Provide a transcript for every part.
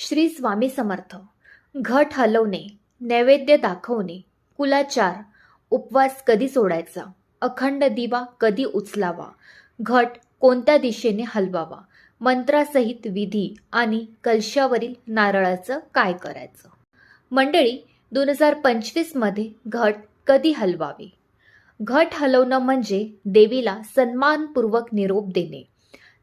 श्री स्वामी समर्थ. घट हलवणे नैवेद्य दाखवणे कुलाचार उपवास कधी सोडायचा अखंड दिवा कधी उचलावा घट कोणत्या दिशेने हलवावा मंत्रासहित विधी आणि कलशावरील नारळाचं काय करायचं? मंडळी दोन हजार पंचवीसमध्ये घट कधी हलवावे? घट हलवणं म्हणजे देवीला सन्मानपूर्वक निरोप देणे.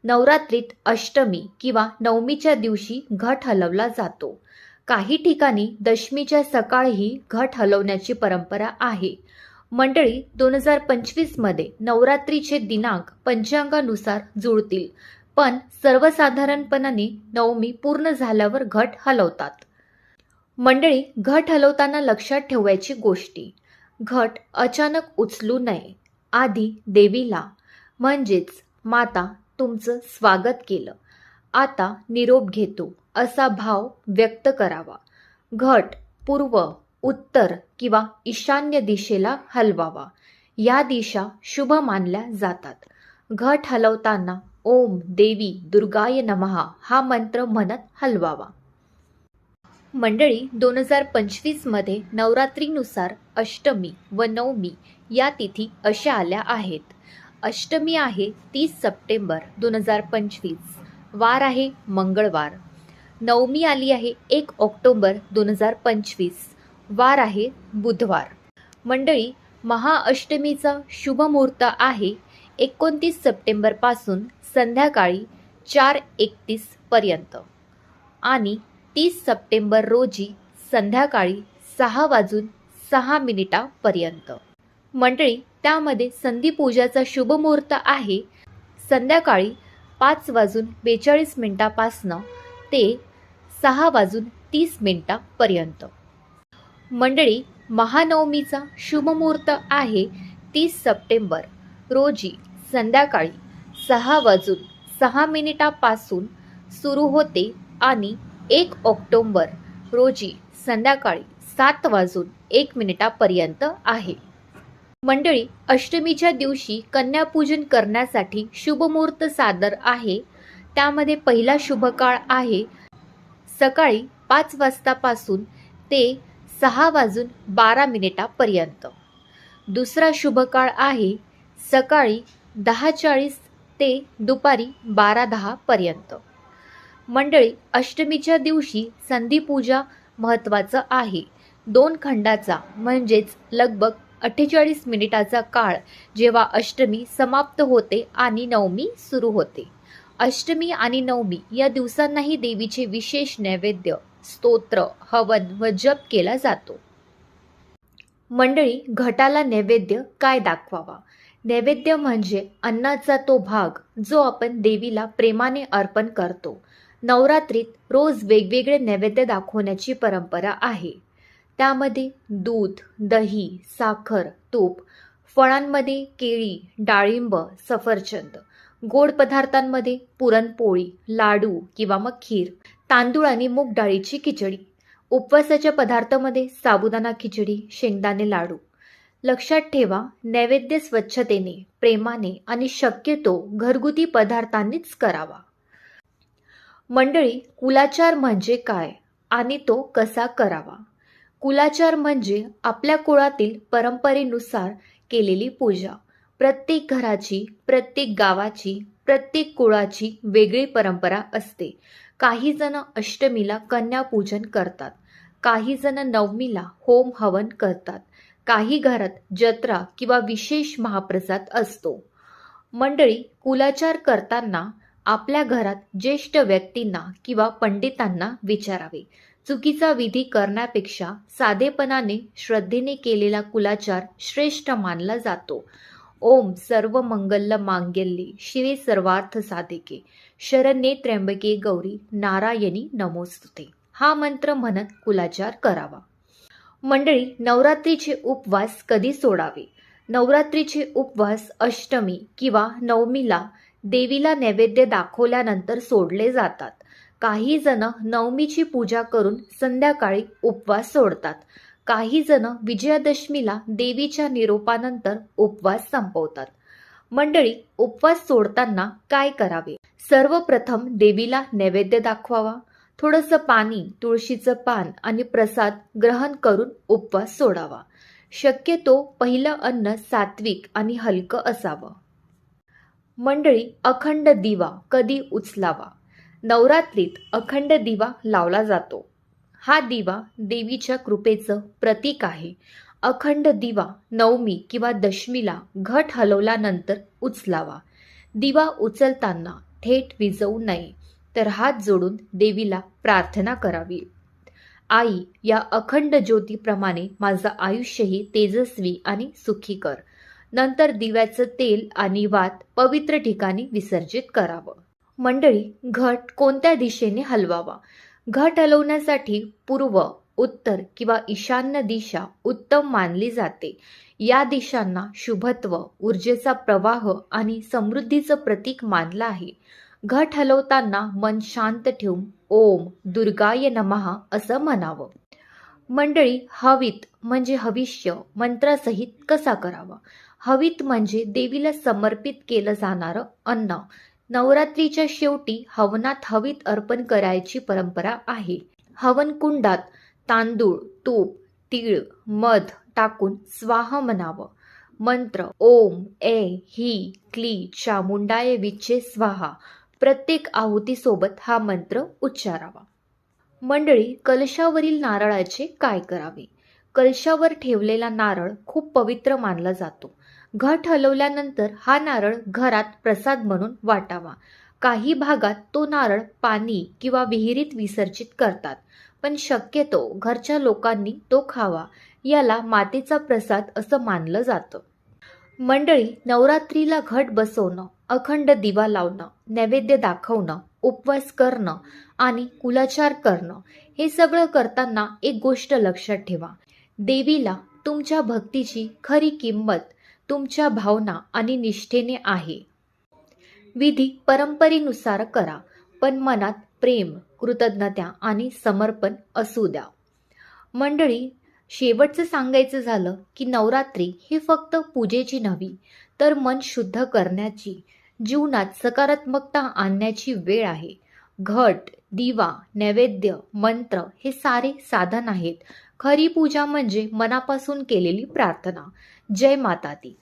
नवरात्रीत अष्टमी किंवा नवमीच्या दिवशी घट हलवला जातो. काही ठिकाणी दशमीच्या सकाळीही घट हलवण्याची परंपरा आहे. मंडळी दोन हजार पंचवीसमध्ये नवरात्रीचे दिनांक पंचांगानुसार जुळतील पण सर्वसाधारणपणाने नवमी पूर्ण झाल्यावर घट हलवतात. मंडळी घट हलवताना लक्षात ठेवायची गोष्टी. घट अचानक उचलू नये. आधी देवीला म्हणजेच माता तुमचं स्वागत केलं. आता निरोप घेतो असा भाव व्यक्त करावा. घट पूर्व उत्तर किंवा ईशान्य दिशेला हलवावा. या दिशा शुभ मानल्या जातात. घट हलवताना ओम देवी दुर्गाय नमहा हा मंत्र म्हणत हलवावा. मंडळी दोन हजार पंचवीसमध्ये नवरात्रीनुसार अष्टमी व नवमी या तिथी अशा आल्या आहेत. अष्टमी आहे तीस सप्टेंबर दोन हजार पंचवीस. वार आहे मंगळवार. नवमी आली आहे एक ऑक्टोबर दोन हजार पंचवीस. वार आहे बुधवार. मंडळी महाअष्टमीचा शुभ मुहूर्त आहे एकोणतीस सप्टेंबरपासून संध्याकाळी चार एकतीस पर्यंत. आणि तीस सप्टेंबर रोजी संध्याकाळी सहा वाजून सहा मिनिटापर्यंत. मंडळी त्यामध्ये संधीपूजाचा शुभ मुहूर्त आहे. संध्याकाळी पाच वाजून बेचाळीस मिनटापासनं ते सहा वाजून तीस मिनिटापर्यंत. मंडळी महानवमीचा शुभ मुहूर्त आहे तीस सप्टेंबर. रोजी संध्याकाळी सहा वाजून सहा मिनिटापासून सुरू होते आणि एक ऑक्टोंबर रोजी संध्याकाळी सात वाजून एक मिनिटापर्यंत आहे. मंडळी अष्टमीच्या दिवशी कन्यापूजन करण्यासाठी शुभमुहूर्त सादर आहे. त्यामध्ये पहिला शुभकाळ आहे. सकाळी पाच वाजतापासून ते सहा वाजून बारा मिनिटापर्यंत. दुसरा शुभकाळ आहे. सकाळी दहा चाळीस ते दुपारी बारा दहापर्यंत. मंडळी अष्टमीच्या दिवशी संधीपूजा महत्त्वाचं आहे. दोन खंडाचा म्हणजेच लगभग अठ्ठेचाळीस मिनिटाचा काळ जेव्हा अष्टमी समाप्त होते आणि नवमी सुरू होते. अष्टमी आणि नवमी या दिवसांनाही देवीचे विशेष नैवेद्य स्तोत्र हवन व जप केला जातो. मंडळी घटाला नैवेद्य काय दाखवावा? नैवेद्य म्हणजे अन्नाचा तो भाग जो आपण देवीला प्रेमाने अर्पण करतो. नवरात्रीत रोज वेगवेगळे नैवेद्य दाखवण्याची परंपरा आहे. त्यामध्ये दूध दही साखर तूप फळांमध्ये केळी डाळिंब सफरचंद गोड पदार्थांमध्ये पुरणपोळी लाडू किंवा मग खीर तांदूळ आणि मूग डाळीची खिचडी उपवासाच्या पदार्थामध्ये साबुदाणा खिचडी शेंगदाणे लाडू. लक्षात ठेवा नैवेद्य स्वच्छतेने प्रेमाने आणि शक्यतो घरगुती पदार्थांनीच करावा. मंडळी कुलाचार म्हणजे काय आणि तो कसा करावा? कुलाचार म्हणजे आपल्या कुळातील परंपरेनुसार केलेली पूजा. प्रत्येक घराची प्रत्येक गावाची प्रत्येक कुळाची वेगळी परंपरा असते. काही जण अष्टमीला कन्यापूजन करतात. काही जण नवमीला होम हवन करतात. काही घरात जत्रा किंवा विशेष महाप्रसाद असतो. मंडळी कुलाचार करताना आपल्या घरात ज्येष्ठ व्यक्तींना किंवा पंडितांना विचारावे. चुकीचा विधी करण्यापेक्षा साधेपणाने श्रद्धेने केलेला कुलाचार श्रेष्ठ मानला जातो. ओम सर्व मंगल मांगल्ये शिवे सर्वार्थ साधिके. शरण्ये त्र्यंबके गौरी नारायणी नमोस्तुते. हा मंत्र म्हणत कुलाचार करावा. मंडळी नवरात्रीचे उपवास कधी सोडावे? नवरात्रीचे उपवास अष्टमी किंवा नवमीला देवीला नैवेद्य दाखवल्यानंतर सोडले जातात. काही जण नवमीची पूजा करून संध्याकाळी उपवास सोडतात. काही जण विजयादशमीला देवीच्या निरोपानंतर उपवास संपवतात. मंडळी उपवास सोडताना काय करावे? सर्वप्रथम देवीला नैवेद्य दाखवावा. थोडंसं पाणी तुळशीचं पान आणि प्रसाद ग्रहण करून उपवास सोडावा. शक्यतो पहिलं अन्न सात्विक आणि हलकं असावं. मंडळी अखंड दिवा कधी उचलावा? नवरात्रीत अखंड दिवा लावला जातो. हा दिवा देवीच्या कृपेचं प्रतीक आहे. अखंड दिवा नवमी किंवा दशमीला घट हलवल्यानंतर उचलावा. दिवा उचलताना थेट विजवू नये तर हात जोडून देवीला प्रार्थना करावी. आई या अखंड ज्योतीप्रमाणे माझं आयुष्यही तेजस्वी आणि सुखी कर नंतर दिव्याचं तेल आणि वात पवित्र ठिकाणी विसर्जित करावं. मंडळी घट कोणत्या दिशेने हलवावा? घट हलवण्यासाठी पूर्व उत्तर किंवा ईशान्य दिशा उत्तम मानली जाते. या दिशांना शुभत्व ऊर्जेचा प्रवाह आणि समृद्धीचं प्रतीक मानलं आहे. घट हलवताना मन शांत ठेवून ओम दुर्गाय नमहा असं म्हणावं. मंडळी हवित म्हणजे हविष्य मंत्रासहित कसा करावा? हवित म्हणजे देवीला समर्पित केलं जाणारं अन्न. नवरात्रीच्या शेवटी हवनात हवीत अर्पण करायची परंपरा आहे. हवनकुंडात तांदूळ तूप तीळ मध टाकून स्वाह म्हणावं. मंत्र ओम ए ही क्ली चामुंडाय विच्छे स्वाहा. प्रत्येक आहुतीसोबत हा मंत्र उच्चारावा. मंडळी कलशावरील नारळाचे काय करावे? कलशावर ठेवलेला नारळ खूप पवित्र मानला जातो. घट हलवल्यानंतर हा नारळ घरात प्रसाद म्हणून वाटावा. काही भागात तो नारळ पाणी किंवा विहिरीत विसर्जित करतात पण शक्यतो घरच्या लोकांनी तो खावा. याला मातेचा प्रसाद असं मानलं जातं. मंडळी नवरात्रीला घट बसवणं अखंड दिवा लावणं नैवेद्य दाखवणं उपवास करणं आणि कुलाचार करणं हे सगळं करताना एक गोष्ट लक्षात ठेवा. देवीला तुमच्या भक्तीची खरी किंमत तुमच्या भावना आणि निष्ठेने आहे. विधी परंपरेनुसार करा पण मनात प्रेम कृतज्ञता आणि समर्पण असू द्या. मंडळी शेवटचं सांगायचं झालं की नवरात्री ही फक्त पूजेची नव्हे तर मन शुद्ध करण्याची जीवनात सकारात्मकता आणण्याची वेळ आहे. घट दिवा नैवेद्य मंत्र हे सारे साधन आहेत. खरी पूजा म्हणजे मनापासून केलेली प्रार्थना. जय माता दी.